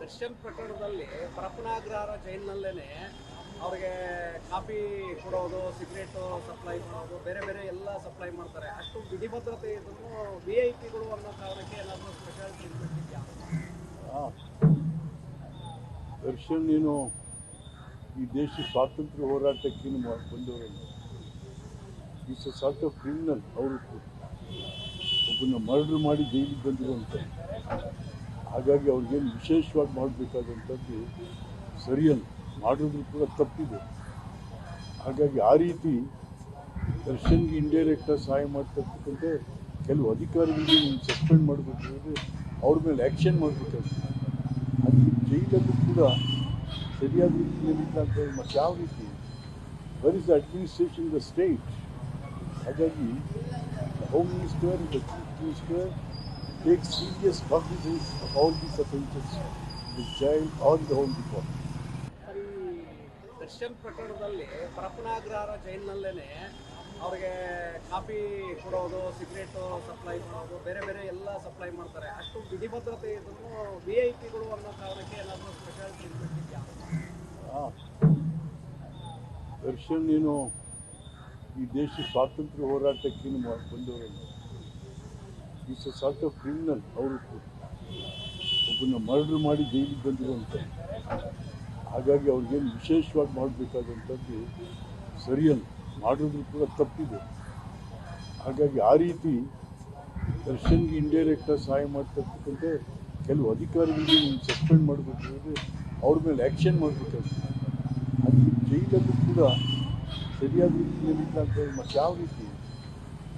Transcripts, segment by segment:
ದರ್ಶನ್ ಪ್ರಕರಣದಲ್ಲಿ ಪರಪನಾಗ್ರಹಾರ ಜೈಲಿನಲ್ಲೇ ಅವ್ರಿಗೆ ಕಾಫಿ ಕೊಡೋದು, ಸಿಗರೇಟು ಸಪ್ಲೈ ಮಾಡೋದು, ಬೇರೆ ಬೇರೆ ಎಲ್ಲ ಸಪ್ಲೈ ಮಾಡ್ತಾರೆ. ಅಷ್ಟು ಬಿಗಿಭದ್ರತೆ ಇದ್ರು ವಿ ಐ ಪಿಗಳು ಅನ್ನೋ ಕಾರಣಕ್ಕೆ ಏನಾದರೂ ಸ್ಪೆಷಲ್ ಟ್ರೀಟ್ಮೆಂಟ್ ಇದೆಯಾ? ದರ್ಶನ್ ಏನು ಈ ದೇಶ ಸ್ವಾತಂತ್ರ್ಯ ಹೋರಾಟಕ್ಕೆ ಬಂದವರಲ್ಲ. ಈಸ್ ಅ ಆಫ್ ಕ್ರಿಮಿನಲ್ ಅವರು ಒಬ್ಬನ ಮರ್ಡರ್ ಮಾಡಿ ಜೈಲಿಗೆ ಬಂದಿರುವಂಥ ಹಾಗಾಗಿ ಅವ್ರಿಗೇನು ವಿಶೇಷವಾಗಿ ಮಾಡಬೇಕಾದಂಥದ್ದು ಸರಿಯಲ್ಲ. ಮಾಡಿದ್ರು ಕೂಡ ತಪ್ಪಿದೆ. ಹಾಗಾಗಿ ಆ ರೀತಿ ದರ್ಶನ್ಗೆ ಇಂಡೈರೆಕ್ಟಾಗಿ ಸಹಾಯ ಮಾಡ್ತಕ್ಕಂಥ ಕೆಲವು ಅಧಿಕಾರಿಗಳಿಗೆ ಸಸ್ಪೆಂಡ್ ಮಾಡಬೇಕಾದ್ರೆ ಅವ್ರ ಮೇಲೆ ಆ್ಯಕ್ಷನ್ ಮಾಡಬೇಕಾಗ್ತದೆ. ಅದು ಜೈಲಲ್ಲೂ ಕೂಡ ಸರಿಯಾದ ರೀತಿಯಲ್ಲಿ ಅಂತ ಮತ್ತೆ ಯಾವ ರೀತಿ? Where is the administration the state ಹಾಗಾಗಿ home minister the chief minister take serious cognizance of all these offences the child or the home before. Darshan ಪ್ರಕರಣದಲ್ಲಿ ಪರಪನಾಗ್ರಹರ ಜೈಲಿನಲ್ಲೇನೆ ಅವ್ರಿಗೆ ಕಾಫಿ ಕೊಡೋದು ಸಿಗರೇಟು ಸಪ್ಲೈ ಮಾಡೋದು ಬೇರೆ ಬೇರೆ ಎಲ್ಲ ಸಪ್ಲೈ ಮಾಡ್ತಾರೆ. ಅಷ್ಟು ಬಿಗಿಭದ್ರತೆ ಇದ್ರು ವಿ ಐ ಪಿಗಳು ಅನ್ನೋ ಕಾರಣಕ್ಕೆ ಏನಾದರೂ ಸ್ಪೆಷಲ್ ದರ್ಶನ್ ಏನು ಈ ದೇಶ ಸ್ವಾತಂತ್ರ್ಯ ಹೋರಾಟಕ್ಕೇನು ಮಾ- ಬಂದವರಲ್ಲ. Is a sort of criminal ಅವರು ಒಬ್ಬನ ಮರ್ಡರ್ ಮಾಡಿ ಜೈಲಿಗೆ ಬಂದಿರುವಂಥ ಹಾಗಾಗಿ ಅವ್ರಿಗೇನು ವಿಶೇಷವಾಗಿ ಮಾಡಬೇಕಾದಂಥದ್ದು ಸರಿಯಲ್ಲ. ಮಾಡಿದ್ರು ಕೂಡ ತಪ್ಪಿದೆ. ಹಾಗಾಗಿ ಆ ರೀತಿ ದರ್ಶನ್ಗೆ ಇಂಡೈರೆಕ್ಟಾಗಿ ಸಹಾಯ ಮಾಡ್ತಕ್ಕಂಥ ಕೆಲವು ಅಧಿಕಾರಿಗಳಿಗೆ ಸಸ್ಪೆಂಡ್ ಮಾಡಬೇಕಾದ್ರೆ ಅವ್ರ ಮೇಲೆ ಆ್ಯಕ್ಷನ್ ಮಾಡಬೇಕಾಗ್ತದೆ ಅದು ಜೈಲಲ್ಲೂ ಕೂಡ ಸರಿಯಾದ ರೀತಿಯಲ್ಲಿ ಅಂತ ಮತ್ತೆ ಯಾವ ರೀತಿ?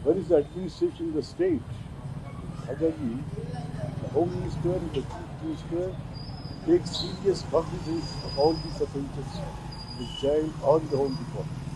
Where is the administration the state ಹಾಗಾಗಿ home minister the chief minister take serious cognizance of all these offences the child on the home department